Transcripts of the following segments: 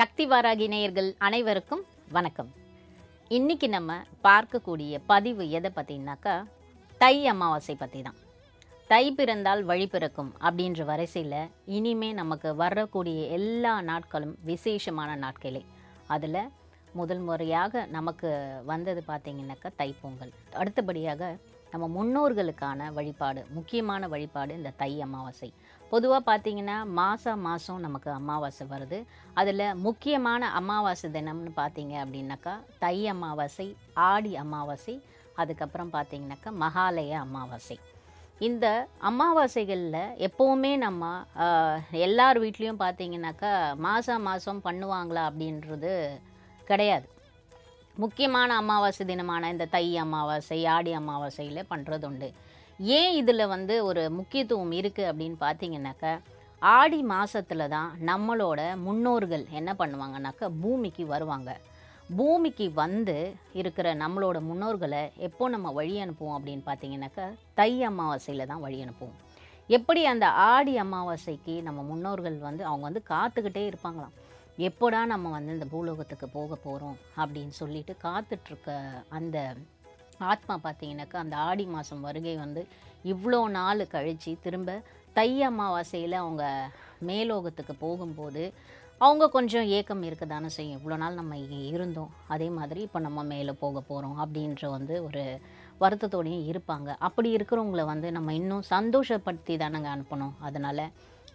சக்தி வாராகி நேயர்கள் அனைவருக்கும் வணக்கம். இன்னைக்கு நம்ம பார்க்கக்கூடிய பதிவு எதை பற்றினாக்கா தை அமாவாசை பற்றி தான் தை பிறந்தால் வழி பிறக்கும் அப்படின்ற வரிசையில் இனிமே நமக்கு வரக்கூடிய எல்லா நாட்களும் விசேஷமான நாட்களே. அதில் முதல் முறையாக நமக்கு வந்தது பார்த்திங்கனாக்கா தைப்பொங்கல் அடுத்தபடியாக நம்ம முன்னோர்களுக்கான வழிபாடு முக்கியமான வழிபாடு இந்த தை அமாவாசை. பொதுவாக பார்த்தீங்கன்னா மாதம் மாதம் நமக்கு அமாவாசை வருது. அதில் முக்கியமான அமாவாசை தினம்னு பார்த்தீங்க அப்படின்னாக்கா தை அமாவாசை ஆடி அமாவாசை அதுக்கப்புறம் பார்த்தீங்கன்னாக்கா மகாலய அமாவாசை. இந்த அமாவாசைகளில் எப்போவுமே நம்ம எல்லார் வீட்லேயும் பார்த்தீங்கன்னாக்கா மாதம் மாதம் பண்ணுவாங்களா அப்படின்றது கிடையாது. முக்கியமான அமாவாசை தினமான இந்த தை அமாவாசை ஆடி அமாவாசையில் பண்ணுறது உண்டு ஏன் இதில் வந்து ஒரு முக்கியத்துவம் இருக்குது அப்படின்னு பார்த்தீங்கன்னாக்கா ஆடி மாதத்தில் தான் நம்மளோட முன்னோர்கள் என்ன பண்ணுவாங்கனாக்கா பூமிக்கு வருவாங்க. பூமிக்கு வந்து இருக்கிற நம்மளோட முன்னோர்களை எப்போ நம்ம வழி அனுப்புவோம் அப்படின்னு பார்த்தீங்கன்னாக்கா தை அமாவாசையில் தான் வழி அனுப்புவோம். எப்படி அந்த ஆடி அமாவாசைக்கு நம்ம முன்னோர்கள் வந்து அவங்க வந்து காத்துக்கிட்டே இருப்பாங்களாம். எப்போடா நம்ம வந்து இந்த பூலோகத்துக்கு போக போகிறோம் அப்படின்னு சொல்லிட்டு காத்துட்ருக்க அந்த ஆத்மா பார்த்தீங்கன்னாக்கா அந்த ஆடி மாதம் வருகை வந்து இவ்வளோ நாள் கழித்து திரும்ப தை அமாவாசையில் அவங்க மேலோகத்துக்கு போகும்போது அவங்க கொஞ்சம் ஏக்கம் இருக்க தானே செய்யும். இவ்வளோ நாள் நம்ம இங்கே இருந்தோம். அதே மாதிரி இப்போ நம்ம மேலே போக போகிறோம் அப்படின்ற வந்து ஒரு வருத்தத்தோடையும் இருப்பாங்க. அப்படி இருக்கிறவங்கள வந்து நம்ம இன்னும் சந்தோஷப்படுத்தி தானங்க அனுப்பணும். அதனால்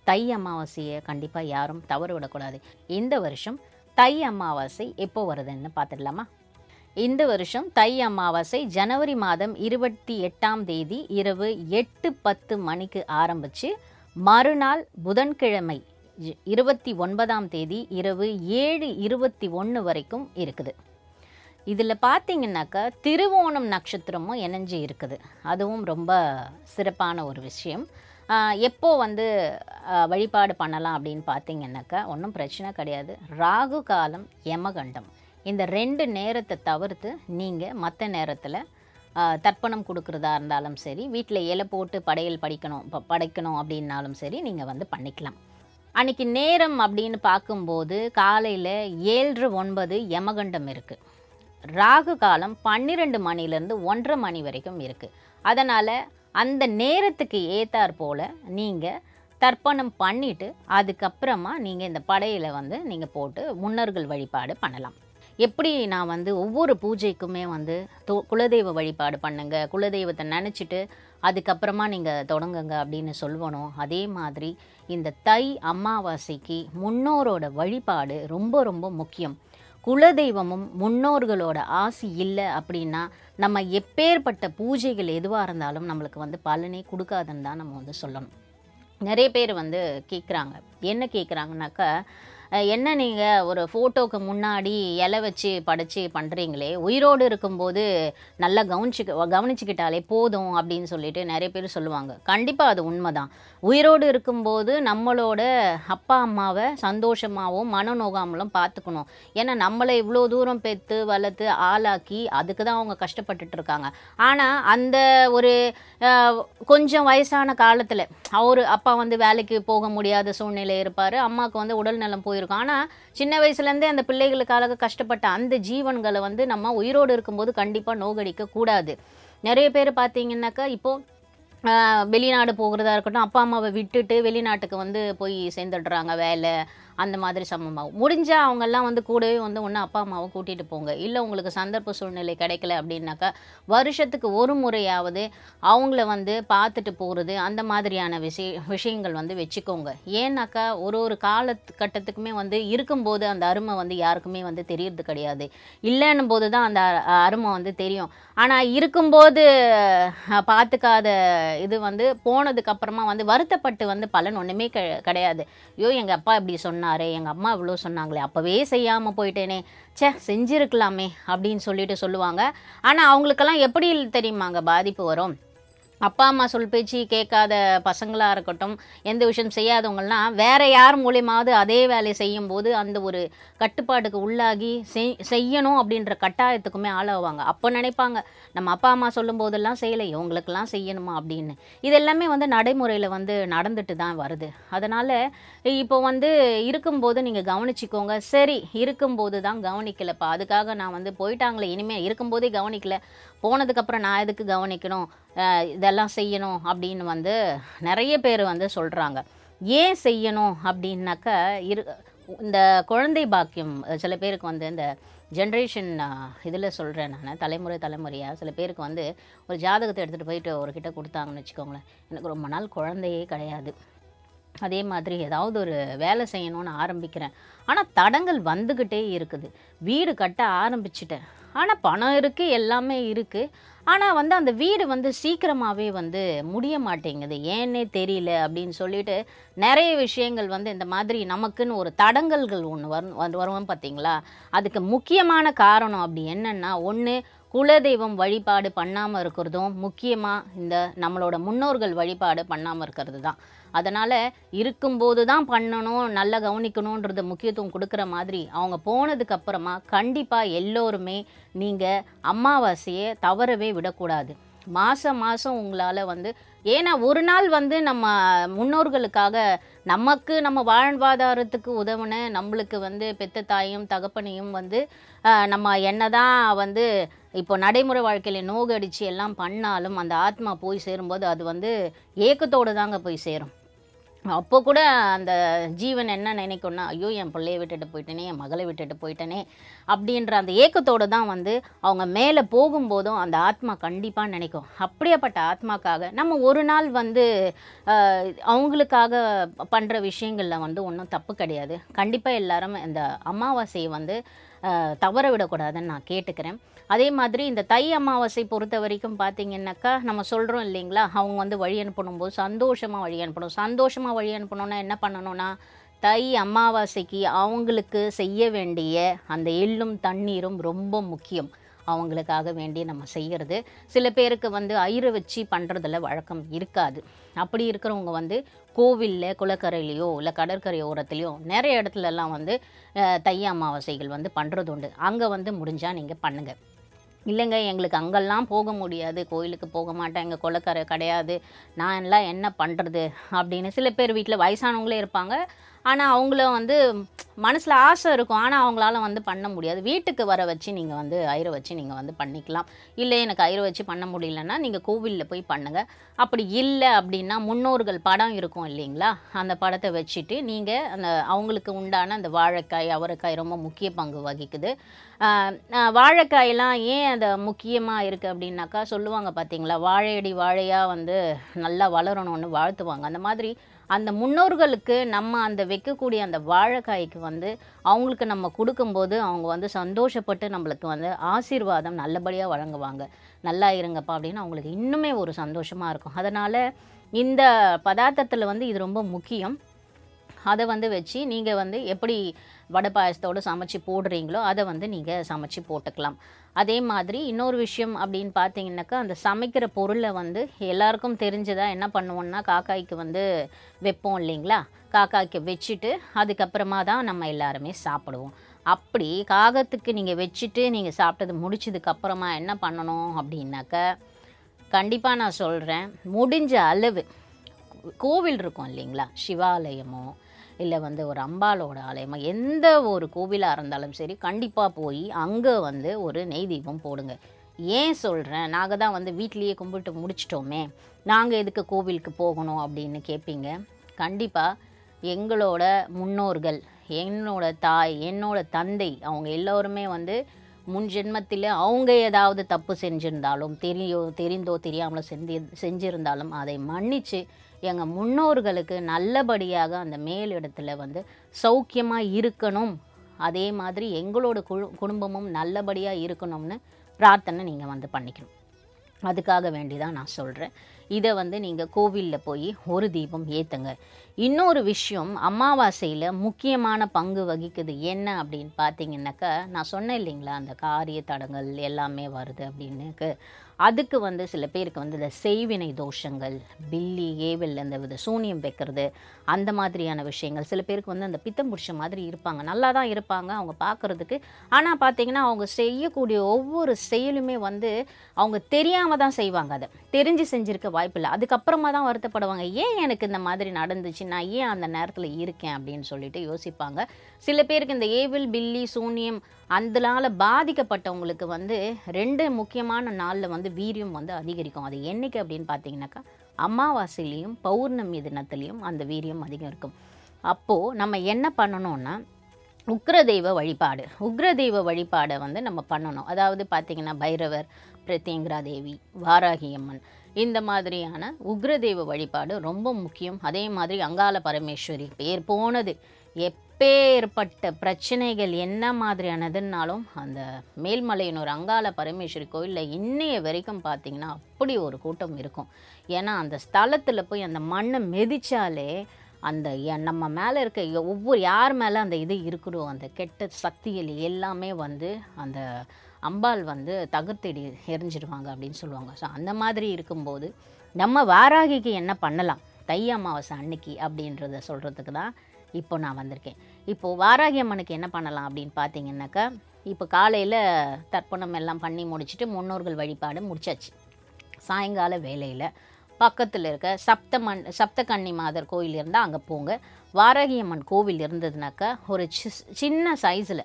தை அமாவாசையை கண்டிப்பாக யாரும் தவறு விடக்கூடாது. இந்த வருஷம் தை அமாவாசை எப்போ வருதுன்னு பார்த்துடலாமா? இந்த வருஷம் தை அமாவாசை ஜனவரி மாதம் இருபத்தி எட்டாம் தேதி இரவு எட்டு பத்து மணிக்கு ஆரம்பித்து மறுநாள் புதன்கிழமை இருபத்தி ஒன்பதாம் தேதி இரவு ஏழு இருபத்தி ஒன்று வரைக்கும் இருக்குது. இதில் பார்த்தீங்கன்னாக்கா திருவோணம் நட்சத்திரமும் இணைஞ்சு இருக்குது. அதுவும் ரொம்ப சிறப்பான ஒரு விஷயம். எப்போ வந்து வழிபாடு பண்ணலாம் அப்படின்னு பார்த்தீங்கன்னாக்கா ஒன்றும் பிரச்சனை கிடையாது. ராகு காலம் யமகண்டம். இந்த ரெண்டு நேரத்தை தவிர்த்து நீங்கள் மற்ற நேரத்தில் தர்ப்பணம் கொடுக்குறதா இருந்தாலும் சரி வீட்டில் இலை போட்டு படையல் படிக்கணும் ப- படைக்கணும் அப்படின்னாலும் சரி நீங்கள் வந்து பண்ணிக்கலாம். அன்றைக்கி நேரம் அப்படின்னு பார்க்கும்போது காலையில் ஏழு ஒன்பது யமகண்டம் இருக்குது ராகு காலம் பன்னிரெண்டு மணிலேருந்து ஒன்றரை மணி வரைக்கும் இருக்குது அதனால் அந்த நேரத்துக்கு ஏற்றாற் போல் நீங்கள் தர்ப்பணம் பண்ணிவிட்டு அதுக்கப்புறமா நீங்கள் இந்த படையில் வந்து நீங்கள் போட்டு முன்னோர்கள் வழிபாடு பண்ணலாம். எப்படி நான் வந்து ஒவ்வொரு பூஜைக்குமே வந்து தோ குலதெய்வ வழிபாடு பண்ணுங்க குலதெய்வத்தை நினச்சிட்டு அதுக்கப்புறமா நீங்கள் தொடங்குங்க அப்படின்னு சொல்லணும் அதே மாதிரி இந்த தை அமாவாசைக்கு முன்னோரோட வழிபாடு ரொம்ப ரொம்ப முக்கியம். குலதெய்வமும் முன்னோர்களோட ஆசி இல்லை அப்படின்னா நம்ம எப்பேற்பட்ட பூஜைகள் எதுவாக இருந்தாலும் நம்மளுக்கு வந்து பலனே கொடுக்காதுன்னு தான் நம்ம வந்து சொல்லணும். நிறைய பேர் வந்து கேட்குறாங்க என்ன கேட்குறாங்கனாக்கா என்ன நீங்கள் ஒரு ஃபோட்டோக்கு முன்னாடி இலை வச்சு படைச்சி பண்ணுறீங்களே உயிரோடு இருக்கும்போது நல்லா கவனிச்சு கவனிச்சுக்கிட்டாலே போதும் அப்படின்னு சொல்லிட்டு நிறைய பேர் சொல்லுவாங்க. கண்டிப்பாக அது உண்மைதான். உயிரோடு இருக்கும்போது நம்மளோட அப்பா அம்மாவை சந்தோஷமாகவும் மனநோகாமலும் பார்த்துக்கணும். ஏன்னா நம்மளை இவ்வளோ தூரம் பெற்று வளர்த்து ஆளாக்கி அதுக்கு தான் அவங்க கஷ்டப்பட்டுட்டு இருக்காங்க. ஆனால் அந்த ஒரு கொஞ்சம் வயசான காலத்தில் அவர் அப்பா வந்து வேலைக்கு போக முடியாத சூழ்நிலை இருப்பார். அம்மாவுக்கு வந்து உடல்நலம் போயிருக்கும். ஆனால் சின்ன வயசுலேருந்தே அந்த பிள்ளைகளுக்காக கஷ்டப்பட்ட அந்த ஜீவன்களை வந்து நம்ம உயிரோடு இருக்கும்போது கண்டிப்பாக நோகடிக்க கூடாது. நிறைய பேர் பார்த்தீங்கன்னாக்கா இப்போது வெளிநாடு போகிறதா இருக்கட்டும் அப்பா அம்மாவை விட்டுட்டு வெளிநாட்டுக்கு வந்து போய் சேர்ந்துடுறாங்க வேலை. அந்த மாதிரி சமமாகும். முடிஞ்சால் அவங்கெல்லாம் வந்து கூடவே வந்து ஒன்று அப்பா அம்மாவை கூட்டிகிட்டு போங்க. இல்லை உங்களுக்கு சந்தர்ப்ப சூழ்நிலை கிடைக்கல அப்படின்னாக்கா வருஷத்துக்கு ஒரு முறையாவது அவங்கள வந்து பார்த்துட்டு போகிறது அந்த மாதிரியான விஷய விஷயங்கள் வந்து வச்சுக்கோங்க. ஏன்னாக்கா ஒரு ஒரு காலகட்டத்துக்குமே வந்து இருக்கும்போது அந்த அருமை வந்து யாருக்குமே வந்து தெரியறது கிடையாது. இல்லைன்னும் போது தான் அந்த அருமை வந்து தெரியும். ஆனால் இருக்கும்போது பார்த்துக்காத இது வந்து போனதுக்கப்புறமா வந்து வருத்தப்பட்டு வந்து பலன் ஒன்றுமே கெ கிடையாது. ஐயோ எங்கள் அப்பா இப்படி சொன்னால் எங்கள் அம்மா இவ்வளோ சொன்னாங்களே. அப்போவே செய்யாமல் போயிட்டேனே. ச்சே செஞ்சிருக்கலாமே அப்படின்னு சொல்லிட்டு சொல்லுவாங்க. ஆனால் அவங்களுக்கெல்லாம் எப்படி தெரியுமாங்க? பாதிப்பு வரும். அப்பா அம்மா சொல் பேச்சு கேட்காத பசங்களாக இருக்கட்டும் எந்த விஷயம் செய்யாதவங்கள்னா வேறு யார் மூலியமாவது அதே வேலையை செய்யும்போது அந்த ஒரு கட்டுப்பாட்டுக்கு உள்ளாகி செய் செய்யணும் அப்படின்ற கட்டாயத்துக்குமே ஆளாவாங்க. அப்போ நினைப்பாங்க நம்ம அப்பா அம்மா சொல்லும் போதெல்லாம் செய்யலை இவங்களுக்கெல்லாம் செய்யணுமா அப்படின்னு. இது எல்லாமே வந்து நடைமுறையில் வந்து நடந்துட்டு தான் வருது. அதனால் இப்போ வந்து இருக்கும்போது நீங்கள் கவனிச்சிக்கோங்க. சரி இருக்கும்போது தான் கவனிக்கலப்பா. அதுக்காக நான் வந்து போயிட்டாங்களே இனிமேல் இருக்கும்போதே கவனிக்கல. போனதுக்கப்புறம் நான் எதுக்கு கவனிக்கணும்? இதெல்லாம் செய்யணும் அப்படின்னு வந்து நிறைய பேர் வந்து சொல்கிறாங்க ஏன் செய்யணும் அப்படின்னாக்க இரு இந்த குழந்தை பாக்கியம் சில பேருக்கு வந்து இந்த ஜென்ரேஷன் இதில் சொல்கிறேன் நான் தலைமுறை தலைமுறையாக சில பேருக்கு வந்து ஒரு ஜாதகத்தை எடுத்துகிட்டு போயிட்டு ஒரு கொடுத்தாங்கன்னு வச்சுக்கோங்களேன். எனக்கு ரொம்ப நாள் குழந்தையே கிடையாது. அதே மாதிரி ஏதாவது ஒரு வேலை செய்யணும்னு ஆரம்பிக்கிறேன். ஆனால் தடங்கள் வந்துக்கிட்டே இருக்குது. வீடு கட்ட ஆரம்பிச்சிட்டேன். ஆனால் பணம் இருக்குது எல்லாமே இருக்குது ஆனால் வந்து அந்த வீடு வந்து சீக்கிரமாகவே வந்து முடிய மாட்டேங்குது. ஏன்னே தெரியல அப்படின்னு சொல்லிட்டு நிறைய விஷயங்கள் வந்து இந்த மாதிரி நமக்குன்னு ஒரு தடங்கல்கள் ஒன்று வரும் வந்து வரும் பார்த்தீங்களா அதுக்கு முக்கியமான காரணம் அப்படி என்னென்னா ஒன்று குலதெய்வம் வழிபாடு பண்ணாமல் இருக்கிறதும் முக்கியமாக இந்த நம்மளோட முன்னோர்கள் வழிபாடு பண்ணாமல் இருக்கிறது தான். அதனால் இருக்கும்போது தான் பண்ணணும் நல்லா கவனிக்கணுன்றது முக்கியத்துவம் கொடுக்குற மாதிரி அவங்க போனதுக்கப்புறமா கண்டிப்பாக எல்லோருமே நீங்கள் அமாவாசையை தவறவே விடக்கூடாது. மாதம் மாதம் உங்களால் வந்து ஏன்னா ஒரு நாள் வந்து நம்ம முன்னோர்களுக்காக நமக்கு நம்ம வாழ்வாதாரத்துக்கு உதவுன நம்மளுக்கு வந்து பெத்த தாயும் தகப்பனையும் வந்து நம்ம என்ன தான் வந்து இப்போ நடைமுறை வாழ்க்கையில் நோகடிச்சு எல்லாம் பண்ணாலும் அந்த ஆத்மா போய் சேரும்போது அது வந்து ஏக்கத்தோடு தாங்க போய் சேரும். அப்போ கூட அந்த ஜீவன் என்ன நினைக்கும்னா ஐயோ என் பிள்ளையை விட்டுட்டு போயிட்டேனே என் மகளை விட்டுட்டு போயிட்டேனே அப்படின்ற அந்த ஏக்கத்தோடு தான் வந்து அவங்க மேலே போகும்போதும் அந்த ஆத்மா கண்டிப்பாக நினைக்கும். அப்படியாப்பட்ட ஆத்மாக்காக நம்ம ஒரு நாள் வந்து அவங்களுக்காக பண்ணுற விஷயங்களில் வந்து ஒன்றும் தப்பு கிடையாது. கண்டிப்பாக எல்லாரும் இந்த அமாவாசையை வந்து தவற விடக்கூடாதுன்னு நான் கேட்டுக்கிறேன். அதே மாதிரி இந்த தை அமாவாசை பொறுத்த வரைக்கும் பார்த்தீங்கன்னாக்கா நம்ம சொல்கிறோம் இல்லைங்களா? அவங்க வந்து வழி அனுப்பணும் போது சந்தோஷமாக வழி அனுப்பணும். சந்தோஷமாக வழி அனுப்பணும்னா என்ன பண்ணணும்னா தை அமாவாசைக்கு அவங்களுக்கு செய்ய வேண்டிய அந்த எள்ளும் தண்ணீரும் ரொம்ப முக்கியம். அவங்களுக்காக வேண்டி நம்ம செய்கிறது சில பேருக்கு வந்து ஐயரை வச்சு பண்ணுறதுல வழக்கம் இருக்காது. அப்படி இருக்கிறவங்க வந்து கோவிலில் குளக்கரையிலையோ இல்லை கடற்கரையோரத்துலையோ நிறைய இடத்துலலாம் வந்து தை அமாவாசைகள் வந்து பண்ணுறது உண்டு அங்கே வந்து முடிஞ்சால் நீங்கள் பண்ணுங்கள் இல்லைங்க எங்களுக்கு அங்கெல்லாம் போக முடியாது. கோயிலுக்கு போக மாட்டேன் எங்கள் குளக்கரை கிடையாது. நான் எல்லாம் என்ன பண்ணுறது அப்படின்னு சில பேர் வீட்டில் வயசானவங்களே இருப்பாங்க. ஆனால் அவங்கள வந்து மனசில் ஆசை இருக்கும். ஆனால் அவங்களால வந்து பண்ண முடியாது. வீட்டுக்கு வர வச்சு நீங்கள் வந்து ஐயரை வச்சு நீங்கள் வந்து பண்ணிக்கலாம். இல்லை எனக்கு ஐயரை வச்சு பண்ண முடியலன்னா நீங்கள் கோவிலில் போய் பண்ணுங்கள் அப்படி இல்லை அப்படின்னா முன்னோர்கள் படம் இருக்கும் இல்லைங்களா? அந்த படத்தை வச்சுட்டு நீங்கள் அந்த அவங்களுக்கு உண்டான அந்த வாழைக்காய் அவரைக்காய் ரொம்ப முக்கிய பங்கு வகிக்குது. வாழைக்காயெல்லாம் ஏன் அந்த முக்கியமாக இருக்குது அப்படின்னாக்கா சொல்லுவாங்க பார்த்தீங்களா வாழையடி வாழையாக வந்து நல்லா வளரணும்னு வாழ்த்துவாங்க. அந்த மாதிரி அந்த முன்னோர்களுக்கு நம்ம அந்த வைக்கக்கூடிய அந்த வாழைக்காய்க்கு வந்து அவங்களுக்கு நம்ம கொடுக்கும்போது அவங்க வந்து சந்தோஷப்பட்டு நம்மளுக்கு வந்து ஆசீர்வாதம் நல்லபடியாக வழங்குவாங்க. நல்லா இருங்கப்பா அப்படின்னு அவங்களுக்கு இன்னுமே ஒரு சந்தோஷமாக இருக்கும். அதனால் இந்த பதார்த்தத்தில் வந்து இது ரொம்ப முக்கியம். அதை வந்து வச்சு நீங்கள் வந்து எப்படி வடை பாயசத்தோடு சமைச்சு போடுறீங்களோ அதை வந்து நீங்கள் சமைச்சு போட்டுக்கலாம். அதே மாதிரி இன்னொரு விஷயம் அப்படின்னு பார்த்தீங்கன்னாக்கா அந்த சமைக்கிற பொருளை வந்து எல்லாருக்கும் தெரிஞ்சதாக என்ன பண்ணுவோம்னா காக்காய்க்கு வந்து வைப்போம் இல்லைங்களா? காக்காய்க்கு வச்சுட்டு அதுக்கப்புறமா தான் நம்ம எல்லாருமே சாப்பிடுவோம். அப்படி காகத்துக்கு நீங்கள் வச்சுட்டு நீங்கள் சாப்பிட்டது முடிச்சதுக்கப்புறமா என்ன பண்ணணும் அப்படின்னாக்க கண்டிப்பாக நான் சொல்கிறேன் முடிஞ்ச அளவு கோவில் இருக்கும் இல்லைங்களா? சிவாலயமோ இல்லை வந்து ஒரு அம்பாலோட ஆலயமாக எந்த ஒரு கோவிலாக இருந்தாலும் சரி கண்டிப்பாக போய் அங்கே வந்து ஒரு நெய் தீபம் போடுங்க. ஏன் சொல்கிறேன் நாங்கள் தான் வந்து வீட்லேயே கும்பிட்டு முடிச்சிட்டோமே. நாங்கள் எதுக்கு கோவிலுக்கு போகணும் அப்படின்னு கேட்பீங்க கண்டிப்பாக எங்களோட முன்னோர்கள் என்னோட தாய் என்னோட தந்தை அவங்க எல்லோருமே வந்து முன் ஜென்மத்தில் அவங்க ஏதாவது தப்பு செஞ்சிருந்தாலும் தெரியோ தெரிந்தோ தெரியாமலோ செஞ்சு செஞ்சிருந்தாலும் அதை மன்னித்து எங்கள் முன்னோர்களுக்கு நல்லபடியாக அந்த மேலிடத்துல வந்து சௌக்கியமாக இருக்கணும். அதே மாதிரி எங்களோட குழு குடும்பமும் நல்லபடியாக இருக்கணும்னு பிரார்த்தனை நீங்கள் வந்து பண்ணிக்கணும். அதுக்காக வேண்டி தான் நான் சொல்கிறேன் இதை வந்து நீங்கள் கோவிலில் போய் ஒரு தீபம் ஏற்றுங்க இன்னொரு விஷயம் அமாவாசையில் முக்கியமான பங்கு வகிக்குது என்ன அப்படின்னு பார்த்தீங்கன்னாக்கா நான் சொன்னேன் இல்லைங்களா அந்த காரிய தடங்கள் எல்லாமே வருது அப்படின்னுக்கு. அதுக்கு வந்து சில பேருக்கு வந்து இந்த செய்வினை தோஷங்கள் பில்லி ஏவல் அந்த வித சூனியம் வைக்கிறது அந்த மாதிரியான விஷயங்கள். சில பேருக்கு வந்து அந்த பித்தம் பிடிச்ச மாதிரி இருப்பாங்க. நல்லா தான் இருப்பாங்க அவங்க பார்க்குறதுக்கு ஆனால் பார்த்தீங்கன்னா அவங்க செய்யக்கூடிய ஒவ்வொரு செயலுமே வந்து அவங்க தெரியாமல் தான் செய்வாங்க அதை. தெரிஞ்சு செஞ்சுருக்க வாய்ப்பில்லை. அதுக்கப்புறமா தான் வருத்தப்படுவாங்க. ஏன் எனக்கு இந்த மாதிரி நடந்துச்சு? நான் ஏன் அந்த நேரத்தில் இருக்கேன்? அப்படின்னு சொல்லிட்டு யோசிப்பாங்க. சில பேருக்கு இந்த ஏவில் பில்லி சூனியம் அதனால பாதிக்கப்பட்டவங்களுக்கு வந்து ரெண்டு முக்கியமான நாளில் வந்து வீரியம் வந்து அதிகரிக்கும். அது என்றைக்கு அப்படின்னு பார்த்தீங்கன்னாக்கா அமாவாசையிலையும் பௌர்ணமி தினத்துலேயும் அந்த வீரியம் அதிகம் இருக்கும். அப்போது நம்ம என்ன பண்ணணும்னா உக்ரதெய்வ வழிபாடு. உக்ரதெய்வ வழிபாடை வந்து நம்ம பண்ணணும். அதாவது பார்த்திங்கன்னா பைரவர் பிரத்யங்கரா தேவி வாராகி அம்மன் இந்த மாதிரியான உக்ரதெய்வ வழிபாடு ரொம்ப முக்கியம். அதே மாதிரி அங்காள பரமேஸ்வரி பேர் போனது. எப் எப்பேற்பட்ட பிரச்சனைகள் என்ன மாதிரியானதுன்னாலும் அந்த மேல்மலையனூர் அங்காள பரமேஸ்வரி கோயிலில் இன்னைய வரைக்கும் பார்த்திங்கன்னா அப்படி ஒரு கூட்டம் இருக்கும். ஏன்னா அந்த ஸ்தலத்தில் போய் அந்த மண்ணை மிதித்தாலே அந்த நம்ம மேலே இருக்க ஒவ்வொரு யார் மேலே அந்த இது இருக்கிறோ அந்த கெட்ட சக்திகள் எல்லாமே வந்து அந்த அம்பாள் வந்து தகர்த்தெடி எரிஞ்சிடுவாங்க அப்படின்னு சொல்லுவாங்க. ஸோ அந்த மாதிரி இருக்கும்போது நம்ம வாராகிக்கு என்ன பண்ணலாம்? தை அமாவாசை அன்னைக்கு அப்படின்றத சொல்கிறதுக்கு தான் இப்போ நான் வந்திருக்கேன். இப்போது வாராகி அம்மனுக்கு என்ன பண்ணலாம் அப்படின்னு பார்த்தீங்கன்னாக்கா இப்போ காலையில் தர்ப்பணம் எல்லாம் பண்ணி முடிச்சுட்டு முன்னோர்கள் வழிபாடு முடிச்சாச்சு. சாயங்கால வேலையில் பக்கத்தில் இருக்க சப்தமன் சப்தகன்னி மாதர் கோயில் இருந்தால் அங்கே போங்க. வாராகி அம்மன் கோவில் இருந்ததுனாக்கா ஒரு சி- சின்ன சைஸில்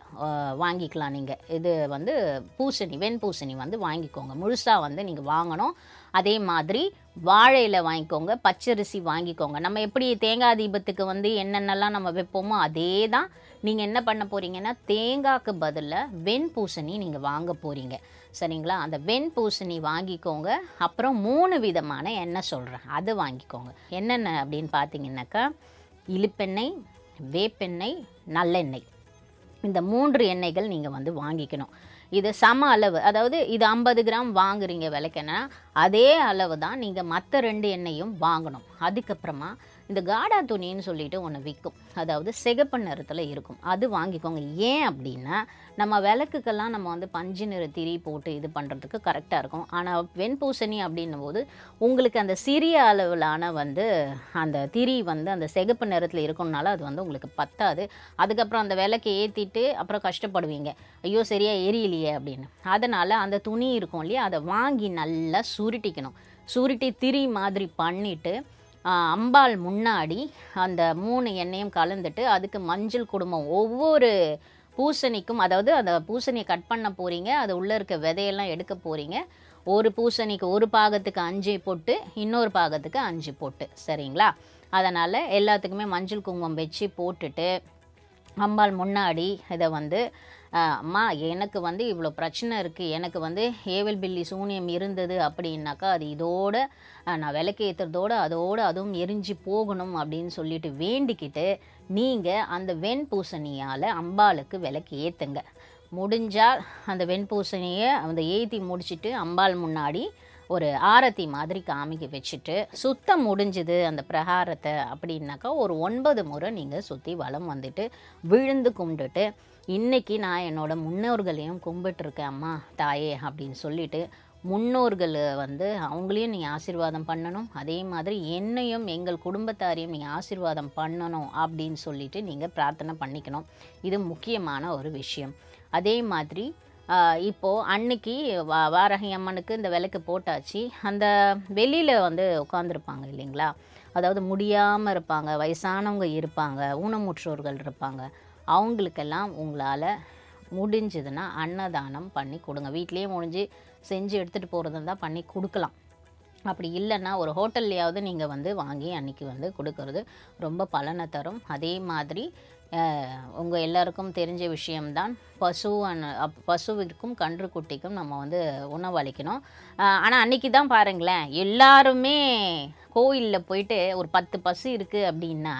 வாங்கிக்கலாம் நீங்கள் இது வந்து பூசணி வெண்பூசணி வந்து வாங்கிக்கோங்க. முழுசாக வந்து நீங்கள் வாங்கணும். அதே மாதிரி வாழையில் வாங்கிக்கோங்க பச்சரிசி வாங்கிக்கோங்க. நம்ம எப்படி தேங்காய் தீபத்துக்கு வந்து என்னென்னலாம் நம்ம வைப்போமோ அதே தான் நீங்கள் என்ன பண்ண போகிறீங்கன்னா தேங்காய்க்கு பதிலாக வெண்பூசணி நீங்கள் வாங்க போகிறீங்க சரிங்களா? அந்த வெண்பூசணி வாங்கிக்கோங்க. அப்புறம் மூணு விதமான எண்ணெய் சொல்கிறேன் அது வாங்கிக்கோங்க. என்னென்ன அப்படின்னு பார்த்தீங்கன்னாக்கா இழுப்பெண்ணெய் வேப்பெண்ணெய் நல்லெண்ணெய். இந்த மூன்று எண்ணெய்கள் நீங்கள் வந்து வாங்கிக்கணும். இது சம அளவு. அதாவது இது ஐம்பது கிராம் வாங்குறீங்க விலைக்குன்னா அதே அளவு தான் நீங்கள் மற்ற ரெண்டு எண்ணெயும் வாங்கணும். அதுக்கப்புறமா இந்த காடா துணின்னு சொல்லிட்டு ஒன்று விற்கும் அதாவது சிகப்பு நிறத்தில் இருக்கும். அது வாங்கிக்கோங்க. ஏன் அப்படின்னா நம்ம விளக்குக்கெல்லாம் நம்ம வந்து பஞ்சு நிற திரி போட்டு இது பண்ணுறதுக்கு கரெக்டாக இருக்கும். ஆனால் வெண்பூசணி அப்படின்னும் போது உங்களுக்கு அந்த சிறிய அளவிலான வந்து அந்த திரி வந்து அந்த சிகப்பு நிறத்தில் இருக்கும்னால அது வந்து உங்களுக்கு பத்தாது. அதுக்கப்புறம் அந்த விளக்கை ஏற்றிட்டு அப்புறம் கஷ்டப்படுவீங்க. ஐயோ சரியாக எரியலையே அப்படின்னு. அதனால் அந்த துணி இருக்கும் இல்லையா அதை வாங்கி நல்லா சுருட்டிக்கணும். சுருட்டி திரி மாதிரி பண்ணிவிட்டு அம்பாள் முன்னாடி அந்த மூணு எண்ணெயும் கலந்துட்டு அதுக்கு மஞ்சள் குடும்பம் ஒவ்வொரு பூசணிக்கும் அதாவது அந்த பூசணியை கட் பண்ண போகிறீங்க அது உள்ளே இருக்க விதையெல்லாம் எடுக்க போகிறீங்க ஒரு பூசணிக்கு ஒரு பாகத்துக்கு அஞ்சு போட்டு இன்னொரு பாகத்துக்கு அஞ்சு போட்டு சரிங்களா? அதனால் எல்லாத்துக்குமே மஞ்சள் குங்குமம் வச்சு போட்டுட்டு அம்பாள் முன்னாடி இதை வந்து அம்மா எனக்கு வந்து இவ்வளோ பிரச்சனை இருக்குது எனக்கு வந்து ஏவல் பில்லி சூனியம் இருந்தது அப்படின்னாக்கா அது இதோட நான் விளக்கு ஏற்றுறதோடு அதோடு அதுவும் எரிஞ்சு போகணும் அப்படின்னு சொல்லிட்டு வேண்டிக்கிட்டு நீங்கள் அந்த வெண்பூசணியால் அம்பாளுக்கு விளக்கு ஏற்றுங்க முடிஞ்சால் அந்த வெண்பூசணியை அந்த ஏற்றி முடிச்சிட்டு அம்பாள் முன்னாடி ஒரு ஆரத்தி மாதிரி காமிக்க வச்சுட்டு சுத்தம் முடிஞ்சுது அந்த பிரகாரத்தை அப்படின்னாக்கா ஒரு ஒன்பது முறை நீங்கள் சுற்றி வளம் வந்துட்டு விழுந்து கும்பிட்டுட்டு இன்றைக்கி நான் என்னோட முன்னோர்களையும் கும்பிட்டுருக்கேன் அம்மா தாயே அப்படின்னு சொல்லிட்டு முன்னோர்கள் வந்து அவங்களையும் நீ ஆசீர்வாதம் பண்ணணும். அதே மாதிரி என்னையும் எங்கள் குடும்பத்தாரையும் நீ ஆசீர்வாதம் பண்ணணும் அப்படின்னு சொல்லிட்டு நீங்கள் பிரார்த்தனை பண்ணிக்கணும். இது முக்கியமான ஒரு விஷயம். அதே மாதிரி இப்போது அன்னைக்கு வா வாரகி அம்மனுக்கு இந்த விளக்கு போட்டாச்சு. அந்த வெளியில் வந்து உட்காந்துருப்பாங்க இல்லைங்களா? அதாவது முடியாமல் இருப்பாங்க வயசானவங்க இருப்பாங்க ஊனமுற்றோர்கள் இருப்பாங்க. அவங்களுக்கெல்லாம் உங்களால் முடிஞ்சதுன்னா அன்னதானம் பண்ணி கொடுங்க. வீட்லேயே முடிஞ்சு செஞ்சு எடுத்துகிட்டு போகிறதா இருந்தால் பண்ணி கொடுக்கலாம். அப்படி இல்லைன்னா ஒரு ஹோட்டல்லையாவது நீங்கள் வந்து வாங்கி அன்னைக்கு வந்து கொடுக்கறது ரொம்ப பலனை தரும். அதே மாதிரி உங்கள் எல்லாருக்கும் தெரிஞ்ச விஷயம்தான். பசு அப்- பசுவிற்கும் கன்றுக்குட்டிக்கும் நம்ம வந்து உணவளிக்கணும் ஆனால் அன்னைக்கு தான் பாருங்களேன் எல்லாருமே கோயிலில் போயிட்டு ஒரு பத்து பசு இருக்குது அப்படின்னா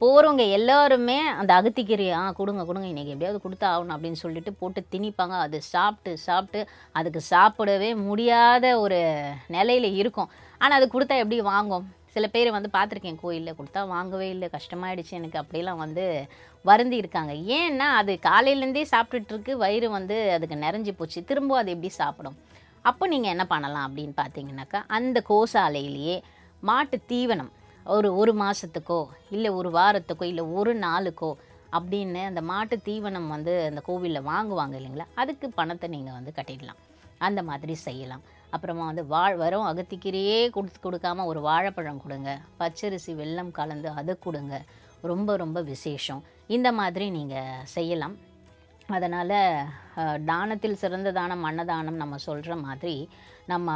போகிறவங்க எல்லாருமே அந்த அகத்திக்கீரையை ஆ கொடுங்க கொடுங்க இன்றைக்கி எப்படியாவது கொடுத்தா ஆகணும் அப்படின்னு சொல்லிட்டு போட்டு திணிப்பாங்க. அது சாப்பிட்டு சாப்பிட்டு அதுக்கு சாப்பிடவே முடியாத ஒரு நிலையில் இருக்கும். ஆனால் அது கொடுத்தா எப்படி வாங்கும்? சில பேர் வந்து பார்த்துருக்கேன் கோயிலில் கொடுத்தா வாங்கவே இல்லை கஷ்டமாயிடுச்சு எனக்கு அப்படிலாம் வந்து வருந்தி இருக்காங்க ஏன்னா அது காலையிலேருந்தே சாப்பிட்டுட்டுருக்கு வயிறு வந்து அதுக்கு நிறைஞ்சி போச்சு திரும்ப அது எப்படி சாப்பிடும்? அப்போ நீங்கள் என்ன பண்ணலாம் அப்படின்னு பார்த்தீங்கன்னாக்கா அந்த கோசாலையிலேயே மாட்டு தீவனம் ஒரு ஒரு மாதத்துக்கோ இல்லை ஒரு வாரத்துக்கோ இல்லை ஒரு நாளுக்கோ அப்படின்னு அந்த மாட்டு தீவனம் வந்து அந்த கோவிலில் வாங்குவாங்க இல்லைங்களா? அதுக்கு பணத்தை நீங்கள் வந்து கட்டிடலாம். அந்த மாதிரி செய்யலாம். அப்புறமா வந்து வாழ் வரும் அகத்திக்கீரையே கொடுத்து கொடுக்காம ஒரு வாழைப்பழம் கொடுங்க. பச்சரிசி வெல்லம் கலந்து அதை கொடுங்க. ரொம்ப ரொம்ப விசேஷம். இந்த மாதிரி நீங்கள் செய்யலாம். அதனால் தானத்தில் சிறந்த தானம் அன்னதானம் நம்ம சொல்கிற மாதிரி நம்ம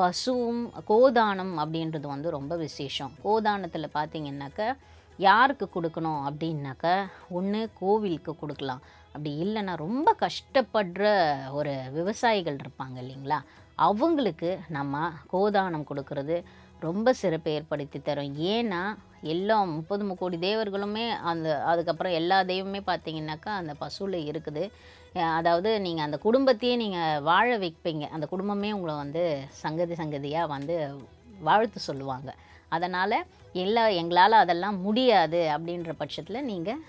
பசுவும் கோதானம் அப்படின்றது வந்து ரொம்ப விசேஷம். கோதானத்தில் பார்த்தீங்கன்னாக்கா யாருக்கு கொடுக்கணும் அப்படின்னாக்க ஒன்று கோவிலுக்கு கொடுக்கலாம். அப்படி இல்லைன்னா ரொம்ப கஷ்டப்படுற ஒரு விவசாயிகள் இருப்பாங்க இல்லைங்களா? அவங்களுக்கு நம்ம கோதானம் கொடுக்கறது ரொம்ப சிறப்பை ஏற்படுத்தி தரும். ஏன்னா எல்லா முப்பது முக்கோடி தேவர்களுமே அந்த அதுக்கப்புறம் எல்லா தெய்வமே பார்த்தீங்கன்னாக்கா அந்த பசுவில் இருக்குது. அதாவது நீங்கள் அந்த குடும்பத்தையே நீங்கள் வாழ வைப்பீங்க. அந்த குடும்பமே உங்களை வந்து சங்கதி சங்கதியாக வந்து வாழ்த்து சொல்லுவாங்க. அதனால் எல்லா எங்களால் அதெல்லாம் முடியாது அப்படின்ற பட்சத்தில் நீங்கள்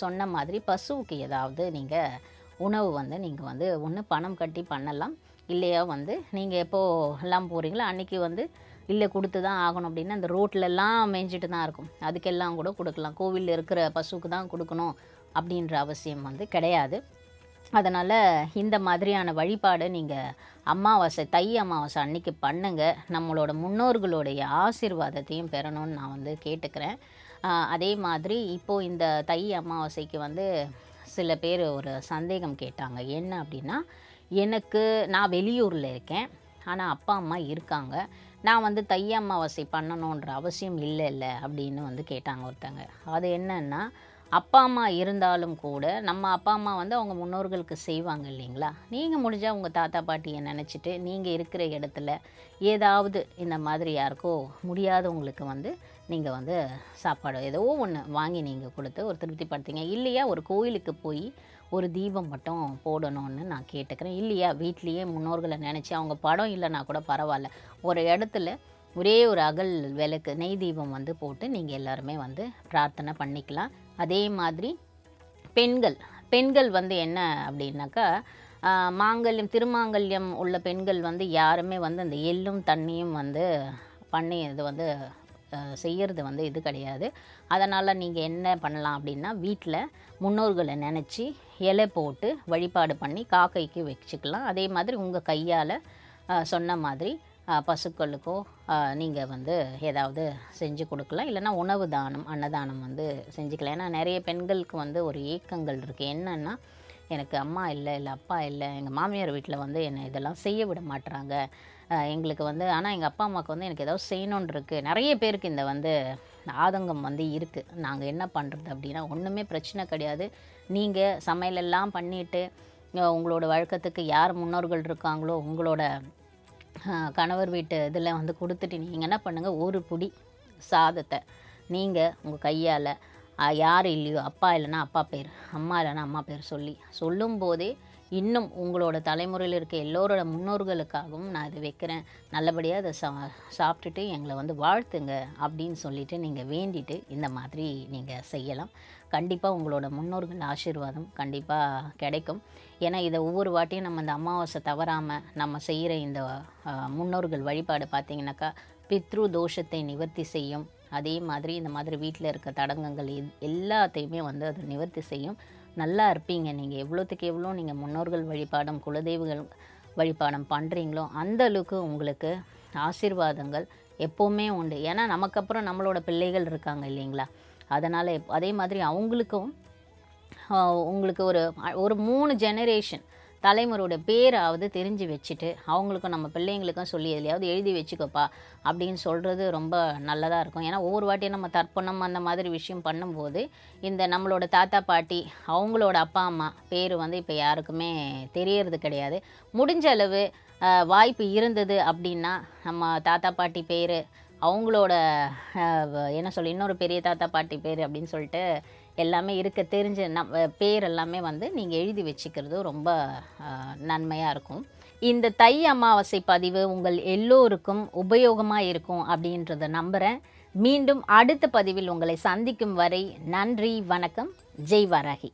சொன்ன மாதிரி பசுவுக்கு ஏதாவது நீங்கள் உணவு வந்து நீங்கள் வந்து ஒன்று பணம் கட்டி பண்ணலாம். இல்லையா வந்து நீங்கள் எப்போ எல்லாம் போகிறீங்களோ அன்றைக்கி வந்து இல்லை கொடுத்து தான் ஆகணும் அப்படின்னா அந்த ரோட்லெல்லாம் மேய்ஞ்சிட்டு தான் இருக்கும். அதுக்கெல்லாம் கூட கொடுக்கலாம். கோவிலில் இருக்கிற பசுவுக்கு தான் கொடுக்கணும் அப்படின்ற அவசியம் வந்து கிடையாது. அதனால் இந்த மாதிரியான வழிபாடை நீங்கள் அமாவாசை தை அமாவாசை அன்னைக்கு பண்ணுங்க. நம்மளோட முன்னோர்களுடைய ஆசீர்வாதத்தையும் பெறணும்னு நான் வந்து கேட்டுக்கிறேன். அதே மாதிரி இப்போது இந்த தை அமாவாசைக்கு வந்து சில பேர் ஒரு சந்தேகம் கேட்டாங்க. என்ன அப்படின்னா எனக்கு நான் வெளியூரில் இருக்கேன். ஆனால் அப்பா அம்மா இருக்காங்க. நான் வந்து தை அமாவாசை பண்ணணுன்ற அவசியம் இல்லை இல்லை அப்படின்னு வந்து கேட்டாங்க ஒருத்தங்க. அது என்னன்னா அப்பா அம்மா இருந்தாலும் கூட நம்ம அப்பா அம்மா வந்து அவங்க முன்னோர்களுக்கு செய்வாங்க இல்லைங்களா? நீங்கள் முடிஞ்சால் உங்கள் தாத்தா பாட்டியை நினச்சிட்டு நீங்கள் இருக்கிற இடத்துல ஏதாவது இந்த மாதிரி யாருக்கோ முடியாதவங்களுக்கு வந்து நீங்கள் வந்து சாப்பாடு ஏதோ ஒன்று வாங்கி நீங்கள் கொடுத்து ஒரு திருப்திப்படுத்திங்க. இல்லையா ஒரு கோயிலுக்கு போய் ஒரு தீபம் மட்டும் போடணும்னு நான் கேட்டுக்கிறேன். இல்லையா வீட்லேயே முன்னோர்களை நினச்சி அவங்க படம் இல்லைனா கூட பரவாயில்ல. ஒரு இடத்துல ஒரே ஒரு அகல் விளக்கு நெய் தீபம் வந்து போட்டு நீங்கள் எல்லாருமே வந்து பிரார்த்தனை பண்ணிக்கலாம். அதே மாதிரி பெண்கள் பெண்கள் வந்து என்ன அப்படின்னாக்கா மாங்கல்யம் திருமாங்கல்யம் உள்ள பெண்கள் வந்து யாருமே வந்து அந்த எள்ளும் தண்ணியும் வந்து பண்ணி இது வந்து செய்கிறது வந்து இது கிடையாது. அதனால் நீங்கள் என்ன பண்ணலாம் அப்படின்னா வீட்டில் முன்னோர்களை நினச்சி இலை போட்டு வழிபாடு பண்ணி காக்கைக்கு வச்சுக்கலாம். அதே மாதிரி உங்கள் கையால் சொன்ன மாதிரி பசுக்களுக்கோ நீங்கள் வந்து ஏதாவது செஞ்சு கொடுக்கலாம். இல்லைன்னா உணவு தானம் அன்னதானம் வந்து செஞ்சுக்கலாம். ஏன்னா நிறைய பெண்களுக்கு வந்து ஒரு ஏக்கங்கள் இருக்குது என்னென்னா எனக்கு அம்மா இல்லை இல்லை அப்பா இல்லை எங்கள் மாமியார் வீட்டில் வந்து என்னை இதெல்லாம் செய்ய விட மாட்டுறாங்க எங்களுக்கு வந்து ஆனால் எங்கள் அப்பா அம்மாவுக்கு வந்து எனக்கு ஏதாவது செய்யணுன்னு இருக்குது நிறைய பேருக்கு இந்த வந்து ஆதங்கம் வந்து இருக்குது நாங்கள் என்ன பண்ணுறது அப்படின்னா ஒன்றுமே பிரச்சனை கிடையாது. நீங்கள் சமையலெல்லாம் பண்ணிவிட்டு உங்களோட வழக்கத்துக்கு யார் முன்னோர்கள் இருக்காங்களோ உங்களோட கணவர் வீட்டு இதில் வந்து கொடுத்துட்டு நீங்கள் என்ன பண்ணுங்கள் ஒரு புடி சாதத்தை. நீங்கள் உங்கள் கையால் யார் இல்லையோ அப்பா இல்லைன்னா அப்பா பேர் அம்மா இல்லைன்னா அம்மா பேர் சொல்லி. சொல்லும்போதே இன்னும் உங்களோட தலைமுறையில் இருக்க எல்லோரோட முன்னோர்களுக்காகவும் நான் இதை வைக்கிறேன். நல்லபடியாக அதை சா சாப்பிட்டுட்டு எங்களை வந்து வாழ்த்துங்க அப்படின்னு சொல்லிட்டு நீங்கள் வேண்டிட்டு இந்த மாதிரி நீங்கள் செய்யலாம். கண்டிப்பாக உங்களோட முன்னோர்கள் ஆசீர்வாதம் கண்டிப்பாக கிடைக்கும். ஏன்னா இதை ஒவ்வொரு வாட்டியும் நம்ம இந்த அமாவாசை தவறாமல் நம்ம செய்கிற இந்த முன்னோர்கள் வழிபாடு பார்த்தீங்கன்னாக்கா பித்ரு தோஷத்தை நிவர்த்தி செய்யும். அதே மாதிரி இந்த மாதிரி வீட்டில் இருக்க தடங்கங்கள் எல்லாத்தையுமே வந்து அது நிவர்த்தி செய்யும். நல்லா இருப்பீங்க. நீங்கள் எவ்வளோத்துக்கு எவ்வளோ நீங்கள் முன்னோர்கள் வழிபாடும் குலதெய்வங்கள் வழிபாடம் பண்ணுறீங்களோ அந்த அளவுக்கு உங்களுக்கு ஆசீர்வாதங்கள் எப்போவுமே உண்டு. ஏன்னா நமக்கப்புறம் நம்மளோட பிள்ளைகள் இருக்காங்க இல்லைங்களா? அதனால் அதே மாதிரி அவங்களுக்கும் உங்களுக்கு ஒரு ஒரு மூணு ஜெனரேஷன் தலைமுறையோட பேராவது தெரிஞ்சு வச்சுட்டு அவங்களுக்கும் நம்ம பிள்ளைங்களுக்கும் சொல்லி எதுலையாவது எழுதி வச்சுக்கோப்பா அப்படின்னு சொல்கிறது ரொம்ப நல்லதாக இருக்கும். ஏன்னா ஒவ்வொரு வாட்டியும் நம்ம தர்ப்பணம் அந்த மாதிரி விஷயம் பண்ணும்போது இந்த நம்மளோட தாத்தா பாட்டி அவங்களோட அப்பா அம்மா பேர் வந்து இப்போ யாருக்குமே தெரியறது கிடையாது. முடிஞ்ச அளவு வாய்ப்பு இருந்தது அப்படின்னா நம்ம தாத்தா பாட்டி பேர் அவங்களோட என்ன சொல்லி இன்னொரு பெரிய தாத்தா பாட்டி பேர் அப்படின்னு சொல்லிட்டு எல்லாமே இருக்க தெரிஞ்ச நம் பேர் எல்லாமே வந்து நீங்கள் எழுதி வச்சுக்கிறது ரொம்ப நன்மையாக இருக்கும். இந்த தை அமாவாசை பதிவு உங்கள் எல்லோருக்கும் உபயோகமாக இருக்கும் அப்படின்றத நம்புகிறேன் மீண்டும் அடுத்த பதிவில் உங்களை சந்திக்கும் வரை நன்றி வணக்கம் ஜெய் வராகி.